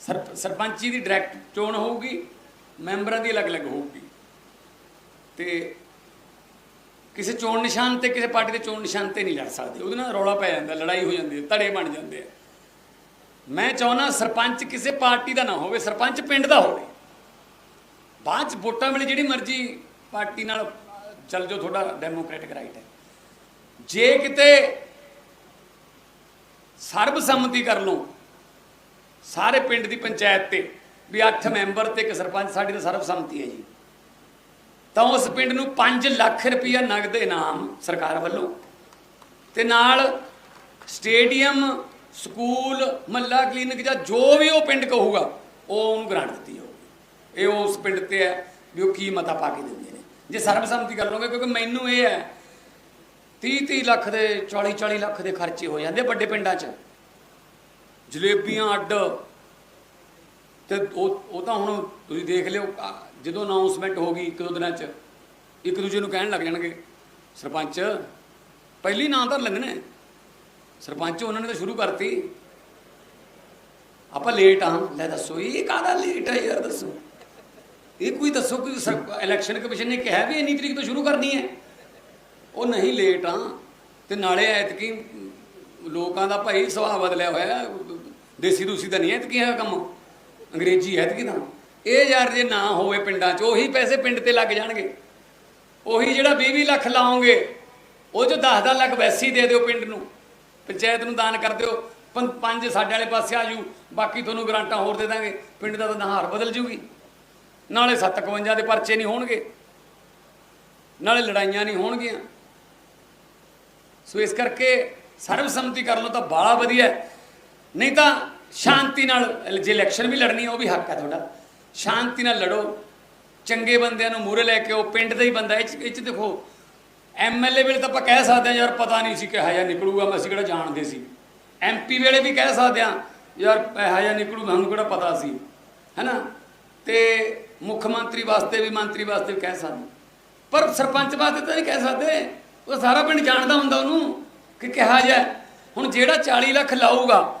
ਸਰਪੰਚੀ ਦੀ direct ਚੋਣ ਹੋਊਗੀ, ਮੈਂਬਰਾਂ ਦੀ ਅਲੱਗ-ਅਲੱਗ ਹੋਊਗੀ। ਤੇ ਕਿਸੇ ਚੋਣ ਨਿਸ਼ਾਨ ਤੇ ਕਿਸੇ ਪਾਰਟੀ ਦੇ ਚੋਣ ਨਿਸ਼ਾਨ ਤੇ ਨਹੀਂ ਲੜ ਸਕਦੇ। ਉਹਦੇ ਨਾਲ ਰੌਲਾ ਪੈ ਜਾਂਦਾ, ਲੜਾਈ ਹੋ ਜਾਂਦੀ ਹੈ, ਧੜੇ ਬਣ ਜਾਂਦੇ ਆ। ਮੈਂ ਚਾਹੁੰਦਾ ਸਰਪੰਚ ਕਿਸੇ ਪਾਰਟੀ ਦਾ ਨਾ ਹੋਵੇ, ਸਰਪੰਚ ਪਿੰਡ ਦਾ ਹੋਵੇ। ਬਾਅਦ ਚ ਵੋਟਾਂ ਵੇਲੇ ਜਿਹੜੀ ਮਰਜ਼ੀ ਪਾਰਟੀ ਨਾਲ ਚੱਲ ਜਾਓ, ਤੁਹਾਡਾ ਡੈਮੋਕ੍ਰੈਟਿਕ ਰਾਈਟ ਹੈ। ਜੇ ਕਿਤੇ ਸਰਬਸੰਮਤੀ ਕਰ ਲਓ ਸਾਰੇ ਪਿੰਡ ਦੀ ਪੰਚਾਇਤ ਤੇ ਵੀ 8 ਮੈਂਬਰ ਤੇ ਇੱਕ ਸਰਪੰਚ, ਸਾਡੀ ਤਾਂ ਸਰਬਸੰਮਤੀ ਹੈ ਜੀ। ਤਾਂ ਉਸ ਪਿੰਡ ਨੂੰ 5 ਲੱਖ ਰੁਪਇਆ ਨਗਦ ਇਨਾਮ ਸਰਕਾਰ ਵੱਲੋਂ ਤੇ ਨਾਲ ਸਟੇਡੀਅਮ, ਸਕੂਲ, ਮੱਲਾ ਕਲੀਨਿਕ ਜਾਂ ਜੋ ਵੀ ਉਹ ਪਿੰਡ ਕਹੂਗਾ, ਉਹ ਉਹਨੂੰ ਗ੍ਰਾਂਟ ਦਿੱਤੀ ਜਾਊਗੀ। ਇਹ ਉਸ ਪਿੰਡ ਤੇ ਹੈ ਵੀ ਉਹ ਕੀ ਮਤਾ ਪਾ ਕੇ ਦਿੰਦੇ ਨੇ। ਜੇ ਸਰਬਸੰਮਤੀ ਗੱਲ ਲਓਗੇ, ਕਿਉਂਕਿ ਮੈਨੂੰ ਇਹ ਹੈ 30 30 ਲੱਖ ਦੇ 40 40 ਲੱਖ ਦੇ ਖਰਚੇ ਹੋ ਜਾਂਦੇ ਵੱਡੇ ਪਿੰਡਾਂ 'ਚ। ਜਲੇਬੀਆਂ, ਅੱਡ। ਤੇ ਉਹ ਉਹ ਤਾਂ ਹੁਣ ਤੁਸੀਂ ਦੇਖ ਲਿਓ ਜਦੋਂ ਅਨਾਉਂਸਮੈਂਟ ਹੋ ਗਈ ਇੱਕ ਦੋ ਦਿਨਾਂ 'ਚ, ਇੱਕ ਦੂਜੇ ਨੂੰ ਕਹਿਣ ਲੱਗ ਜਾਣਗੇ, ਸਰਪੰਚ, ਪਹਿਲੀ ਨਾਂ ਤਾਂ ਲੈਂਦੇ ਸਰਪੰਚ ਉਹਨਾਂ ਨੇ ਤਾਂ ਸ਼ੁਰੂ ਕਰਤੀ। ਆਪਾਂ ਲੇਟ ਆ। ਲੈ ਦੱਸੋ, ਇਹ ਕਾਹਦਾ ਲੇਟ ਹੈ ਯਾਰ, ਦੱਸੋ। ਇਹ ਕੋਈ ਦੱਸੋ ਕੋਈ ਇਲੈਕਸ਼ਨ ਕਮਿਸ਼ਨ ਨੇ ਕਿਹਾ ਵੀ ਇੰਨੀ ਤਰੀਕ ਤੋਂ ਸ਼ੁਰੂ ਕਰਨੀ ਹੈ? ਉਹ ਨਹੀਂ ਲੇਟ ਆ। ਤੇ ਨਾਲੇ ਐਤਕੀ ਲੋਕਾਂ ਦਾ ਭਾਈ ਸੁਭਾਅ ਬਦਲਿਆ ਹੋਇਆ ਦੇਸੀ ਦੂਸੀ ਤਾਂ ਨਹੀਂ ਐਤਕੀ ਹੈ ਕੰਮ। ਅੰਗਰੇਜ਼ੀ ਐਤਕੀ ਨਾ ਇਹ ਯਾਰ ਜੇ ਨਾ ਹੋਵੇ ਪਿੰਡਾਂ 'ਚ, ਉਹੀ ਪੈਸੇ ਪਿੰਡ ਤੇ ਲੱਗ ਜਾਣਗੇ। ਉਹੀ ਜਿਹੜਾ 20 ਲੱਖ ਲਾਓਗੇ, ਉਹ ਜੋ 10-10 ਲੱਖ ਵੈਸੀ ਦੇ ਦਿਓ ਪਿੰਡ ਨੂੰ। ਪੰਚਾਇਤ ਨੂੰ ਦਾਨ ਕਰ ਦਿਓ। ਪੰ- ਪੰਜ ਸਾਡੇ ਵਾਲੇ ਪਾਸੇ ਆ ਜੂ। ਬਾਕੀ ਤੁਹਾਨੂੰ ਗਰਾਂਟਾਂ ਹੋਰ ਦੇ ਦਾਂਗੇ। ਪਿੰਡ ਦਾ ਤਾਂ ਨਹਾਰ ਬਦਲ ਜੂਗੀ। ਨਾਲੇ 751 ਦੇ ਪਰਚੇ ਨਹੀਂ ਹੋਣਗੇ। ਨਾਲੇ ਲੜਾਈਆਂ ਨਹੀਂ ਹੋਣਗੀਆਂ। ਸੋ ਇਸ ਕਰਕੇ ਸਰਬਸੰਮਤੀ ਕਰ ਲਓ ਤਾਂ ਬਾਲਾ ਵਧੀਆ। ਨਹੀਂ ਤਾਂ ਸ਼ਾਂਤੀ ਨਾਲ, ਜੇ ਇਲੈਕਸ਼ਨ ਵੀ ਲੜਨੀ ਹੈ ਉਹ ਵੀ ਹੱਕ ਹੈ ਤੁਹਾਡਾ। ਸ਼ਾਂਤੀ ਨਾਲ ਲੜੋ। ਚੰਗੇ ਬੰਦਿਆਂ ਨੂੰ ਮੂਹਰੇ ਲੈ ਕੇ ਉਹ ਪਿੰਡ ਦਾ ਹੀ ਬੰਦਾ, ਇਹ 'ਚ ਇਹ 'ਚ ਦੇਖੋ ਐਮਐਲਏ ਵੇਲੇ ਤਾਂ ਆਪਾਂ ਕਹਿ ਸਕਦੇ ਹਾਂ, ਯਾਰ ਪਤਾ ਨਹੀਂ ਸੀ ਕਿਹਾ ਜਾਂ ਨਿਕਲੂਗਾ, ਮੈਂ ਅਸੀਂ ਕਿਹੜਾ ਜਾਣਦੇ ਸੀ। ਐਮਪੀ ਵੇਲੇ ਵੀ ਕਹਿ ਸਕਦੇ ਹਾਂ, ਯਾਰ ਇਹੋ ਜਿਹਾ ਨਿਕਲੂ ਸਾਨੂੰ ਕਿਹੜਾ ਪਤਾ ਸੀ। ਹੈਨਾ? ਤੇ ਮੁੱਖ ਮੰਤਰੀ ਵਾਸਤੇ ਵੀ, ਮੰਤਰੀ ਵਾਸਤੇ ਵੀ ਕਹਿ ਸਕਦੇ ਪਰ ਸਰਪੰਚ ਵਾਸਤੇ ਤਾਂ ਨਹੀਂ ਕਹਿ ਸਕਦੇ। ਉਹ ਸਾਰਾ ਪਿੰਡ ਜਾਣਦਾ ਹੁੰਦਾ ਉਹਨੂੰ ਕਿ ਕਿਹਾ ਜਾ ਹੁਣ ਜਿਹੜਾ 40 ਲੱਖ ਲਾਊਗਾ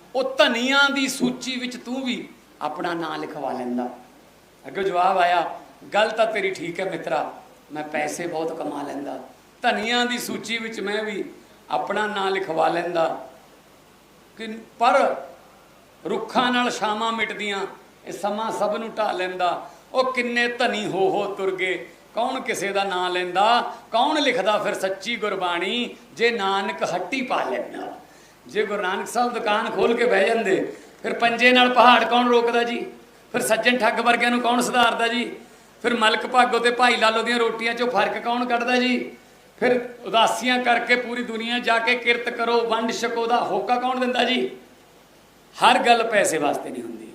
ਉਹ ਧਨੀਆਂ ਦੀ ਸੂਚੀ ਵਿੱਚ ਤੂੰ ਵੀ ਆਪਣਾ ਨਾਂ ਲਿਖਵਾ ਲੈਂਦਾ। ਅੱਗੇ ਜਵਾਬ ਆਇਆ, ਗੱਲ ਤਾਂ ਤੇਰੀ ਠੀਕ ਹੈ ਮਿੱਤਰਾ, ਮੈਂ ਪੈਸੇ ਬਹੁਤ ਕਮਾ ਲੈਂਦਾ। ਧਨੀਆਂ ਦੀ ਸੂਚੀ ਵਿੱਚ ਮੈਂ ਵੀ ਆਪਣਾ ਨਾਂ ਲਿਖਵਾ ਲੈਂਦਾ। ਕਿ ਪਰ ਰੁੱਖਾਂ ਨਾਲ ਸ਼ਾਮਾਂ ਮਿਟਦੀਆਂ, ਇਹ ਸਮਾਂ ਸਭ ਨੂੰ ਢਾ ਲੈਂਦਾ। ਉਹ ਕਿੰਨੇ ਧਨੀ ਹੋ ਹੋ ਤੁਰ ਗਏ, ਕੌਣ ਕਿਸੇ ਦਾ ਨਾਂ ਲੈਂਦਾ? ਕੌਣ ਲਿਖਦਾ ਫਿਰ ਸੱਚੀ ਗੁਰਬਾਣੀ? ਜੇ ਨਾਨਕ ਹੱਟੀ ਪਾ ਲੈਂਦਾ। ਜੇ ਗੁਰੂ ਨਾਨਕ ਸਾਹਿਬ ਦੁਕਾਨ ਖੋਲ ਕੇ ਬਹਿ ਜਾਂਦੇ, ਫਿਰ ਪੰਜੇ ਨਾਲ ਪਹਾੜ ਕੌਣ ਰੋਕਦਾ ਜੀ? ਫਿਰ ਸੱਜਣ ਠੱਗ ਵਰਗਿਆਂ ਨੂੰ ਕੌਣ ਸੁਧਾਰਦਾ ਜੀ? ਫਿਰ ਮਲਕ ਭਾਗੋ ਤੇ ਭਾਈ ਲਾਲੋ ਦੀਆਂ ਰੋਟੀਆਂ 'ਚੋਂ ਫ਼ਰਕ ਕੌਣ ਕੱਢਦਾ ਜੀ? ਫਿਰ ਉਦਾਸੀਆਂ ਕਰਕੇ ਪੂਰੀ ਦੁਨੀਆ ਜਾ ਕੇ ਕਿਰਤ ਕਰੋ, ਵੰਡ ਛਕੋ ਦਾ ਹੋਕਾ ਕੌਣ ਦਿੰਦਾ ਜੀ? ਹਰ ਗੱਲ ਪੈਸੇ ਵਾਸਤੇ ਨਹੀਂ ਹੁੰਦੀ।